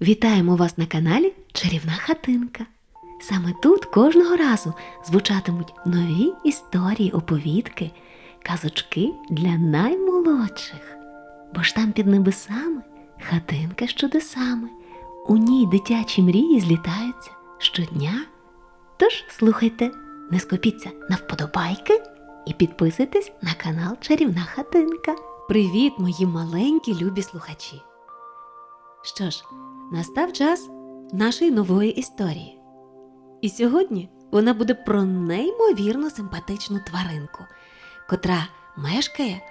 Вітаємо вас на каналі Чарівна хатинка. Саме тут кожного разу звучатимуть нові історії, оповідки, казочки для наймолодших. Бо ж там під небесами хатинка з чудесами. У ній дитячі мрії злітаються щодня. Тож слухайте, не скопіться на вподобайки і підписуйтесь на канал Чарівна хатинка. Привіт, мої маленькі любі слухачі! Що ж, настав час нашої нової історії. І сьогодні вона буде про неймовірно симпатичну тваринку, котра мешкає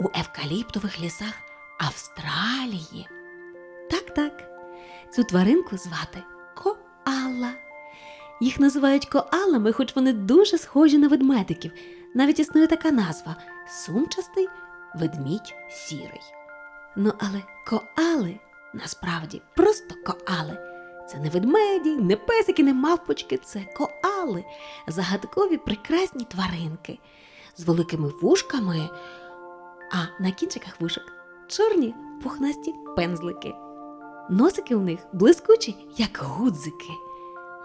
у евкаліптових лісах Австралії. Так, так, цю тваринку звати Коала. Їх називають коалами, хоч вони дуже схожі на ведмедиків. Навіть існує така назва сумчастий ведмідь сірий. Ну, але коали насправді просто коали. Це не ведмеді, не песики, не мавпочки, це коали, загадкові прекрасні тваринки з великими вушками, а на кінчиках вушок чорні пухнасті пензлики. Носики у них блискучі, як гудзики,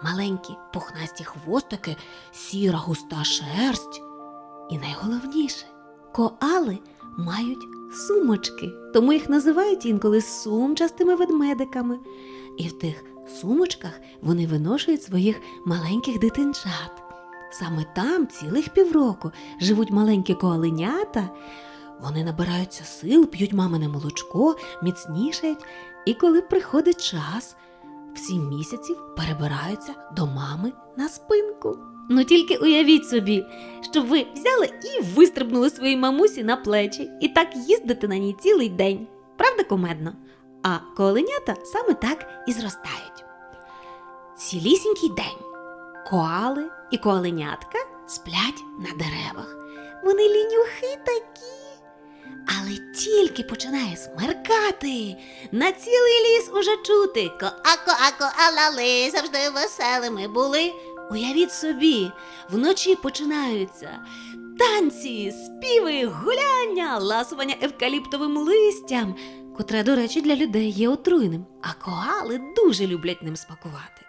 маленькі пухнасті хвостики, сіра густа шерсть. І найголовніше, коали мають сумочки, тому їх називають інколи сумчастими ведмедиками. І в тих сумочках вони виношують своїх маленьких дитинчат. Саме там цілих півроку живуть маленькі коаленята. Вони набираються сил, п'ють мамине молочко, міцнішають, і коли приходить час, в місяців перебираються до мами на спинку. Ну тільки уявіть собі, щоб ви взяли і вистрибнули своїй мамусі на плечі, і так їздите на ній цілий день. Правда, комедно? А коаленята саме так і зростають. Цілісінький день коали і коаленятка сплять на деревах. Вони лінюхи такі. Але тільки починає смеркати, на цілий ліс уже чути ко-ако-ако-алали, завжди веселими були. Уявіть собі, вночі починаються танці, співи, гуляння, ласування евкаліптовим листям, котре, до речі, для людей є отруйним, а коали дуже люблять ним смакувати.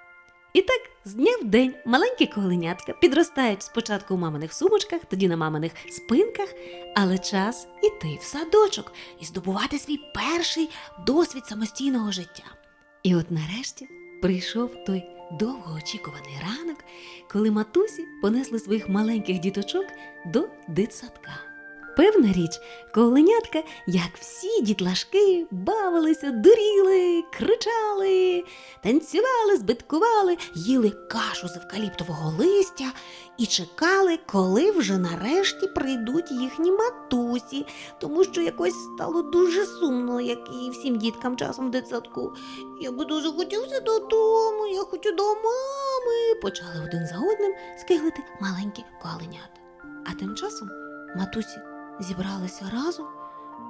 І так, з дня в день маленькі коленятка підростають спочатку у маминих сумочках, тоді на маминих спинках, але час іти в садочок і здобувати свій перший досвід самостійного життя. І от нарешті прийшов той довгоочікуваний ранок, коли матусі понесли своїх маленьких діточок до дитсадка. Певна річ, коленятка, як всі дітлашки, бавилися, дуріли, кричали, танцювали, збиткували, їли кашу з евкаліптового листя і чекали, коли вже нарешті прийдуть їхні матусі, тому що якось стало дуже сумно, як і всім діткам часом в дитсадку. Я би дуже хотівся додому, я хочу до мами. Почали один за одним скиглити маленькі коаленята. А тим часом матусі зібралися разом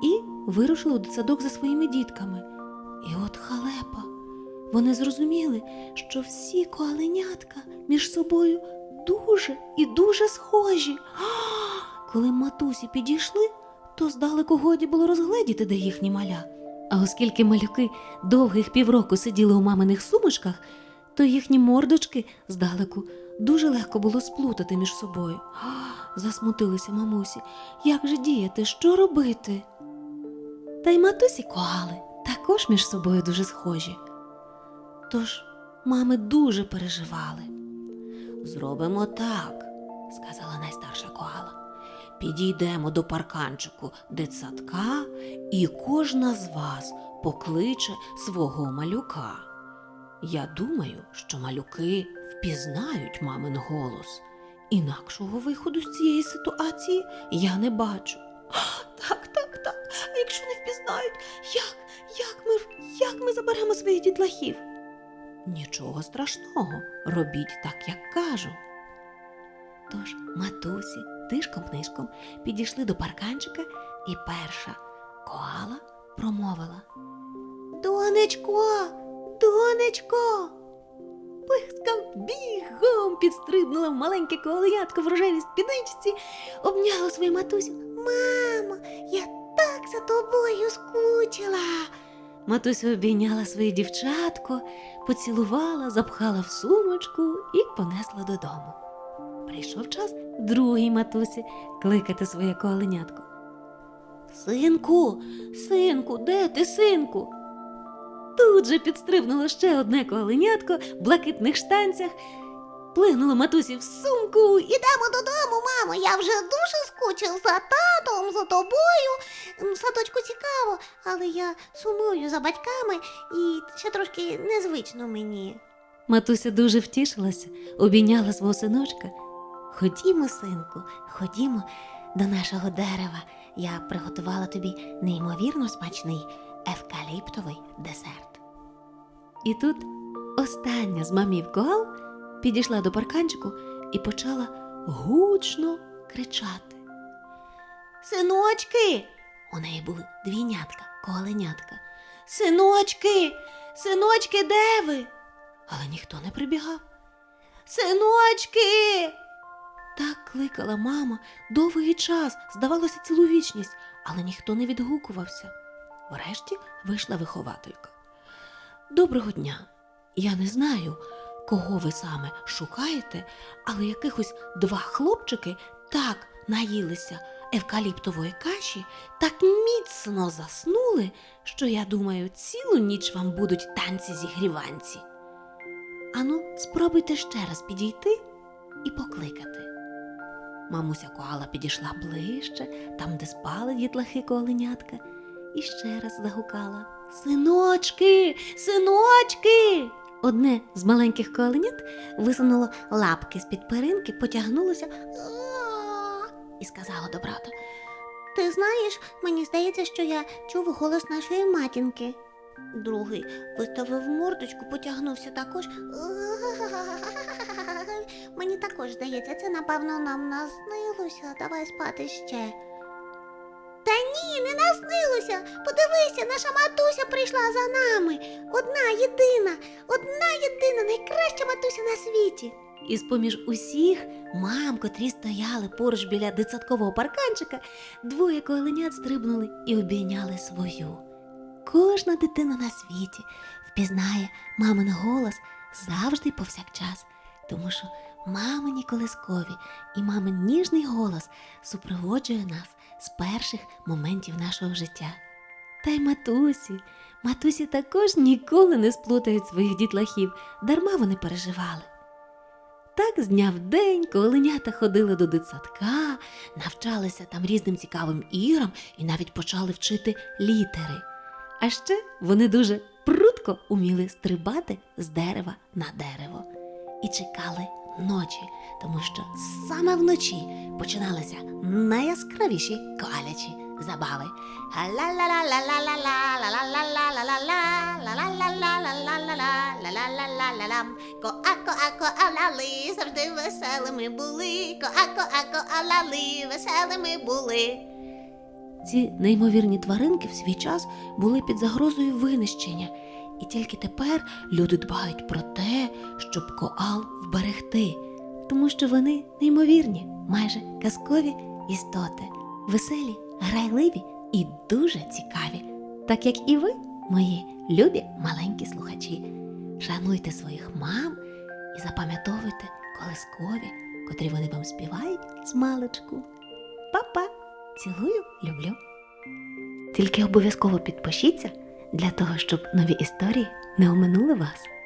і вирушили у дитсадок за своїми дітками. І от халепа. Вони зрозуміли, що всі коаленятка між собою дуже і дуже схожі. Коли матусі підійшли, то здалеку годі було розгледіти, де їхні маля. А оскільки малюки довгих півроку сиділи у маминих сумочках, то їхні мордочки здалеку дуже легко було сплутати між собою. Засмутилися мамусі. Як же діяти, що робити? Та й матусі коали також між собою дуже схожі. Тож мами дуже переживали. Зробимо так, сказала найстарша коала. Підійдемо до парканчику дитсадка, і кожна з вас покличе свого малюка. Я думаю, що малюки впізнають мамин голос. Інакшого виходу з цієї ситуації я не бачу. Так, так, так. А якщо не впізнають, як, як ми, як ми заберемо своїх дітлахів? Нічого страшного, робіть так, як кажу. Тож матусі тишком нишком підійшли до парканчика, і перша коала промовила Донечко, донечко. Блискав бігом підстрибнула маленьке коленятко в рожевій спідничці, обняла свою матусю. Мамо, я так за тобою скучила. матуся обійняла своє дівчатко, поцілувала, запхала в сумочку і понесла додому. Прийшов час другій матусі кликати своє коленятко. Синку, синку, де ти, синку? Тут же підстрибнуло ще одне коленятко в блакитних штанцях, плигнуло матусі в сумку Ідемо додому, мамо. Я вже дуже скучив за татом, за тобою. М, садочку цікаво, але я сумую за батьками і ще трошки незвично мені. Матуся дуже втішилася, обійняла свого синочка. Ходімо, синку, ходімо до нашого дерева. Я приготувала тобі неймовірно смачний евкаліптовий десерт. І тут остання з мамів коал підійшла до парканчику і почала гучно кричати. Синочки! У неї були двійнятка, коаленятка. Синочки, синочки, де ви? Але ніхто не прибігав. Синочки. Так кликала мама довгий час, здавалося, цілу вічність, але ніхто не відгукувався. Врешті вийшла вихователька. Доброго дня. Я не знаю, кого ви саме шукаєте, але якихось два хлопчики так наїлися евкаліптової каші, так міцно заснули, що я думаю, цілу ніч вам будуть танці зігріванці. Ану, спробуйте ще раз підійти і покликати. Мамуся коала підійшла ближче, там, де спали дітлахи коаленятка, і ще раз загукала Синочки, синочки. Одне з маленьких коаленят висунуло лапки з-під перинки, потягнулося і сказало до брата. Ти знаєш, мені здається, що я чув голос нашої матінки. Другий виставив мордочку, потягнувся також. Мені також здається, це напевно нам наснилося. Давай спати ще. Та ні, не наснилося. Подивися, наша матуся прийшла за нами. Одна єдина, одна єдина, найкраща матуся на світі. І з-поміж усіх мам, котрі стояли поруч біля дитсадкового парканчика, двоє коленят стрибнули і обійняли свою. Кожна дитина на світі впізнає мамин голос завжди повсякчас, тому що мамині колискові і мамин ніжний голос супроводжує нас з перших моментів нашого життя. Та й матусі, матусі також ніколи не сплутають своїх дітлахів, дарма вони переживали. Так з дня в день коленята ходили до дитсадка, навчалися там різним цікавим іграм і навіть почали вчити літери. А ще вони дуже прудко уміли стрибати з дерева на дерево і чекали ночі, тому що саме вночі починалися найяскравіші коалячі забави. Коа-коа-коалали, завжди веселими були. Коа-коа-коалали, веселими були. Ці неймовірні тваринки в свій час були під загрозою винищення, і тільки тепер люди дбають про те, щоб коал вберегти, тому що вони неймовірні, майже казкові істоти, веселі, грайливі і дуже цікаві, так як і ви, мої любі маленькі слухачі. Шануйте своїх мам і запам'ятовуйте колискові, котрі вони вам співають з маличку. Па-па! Цілую, люблю. Тільки обов'язково підпишіться для того, щоб нові історії не оминули вас.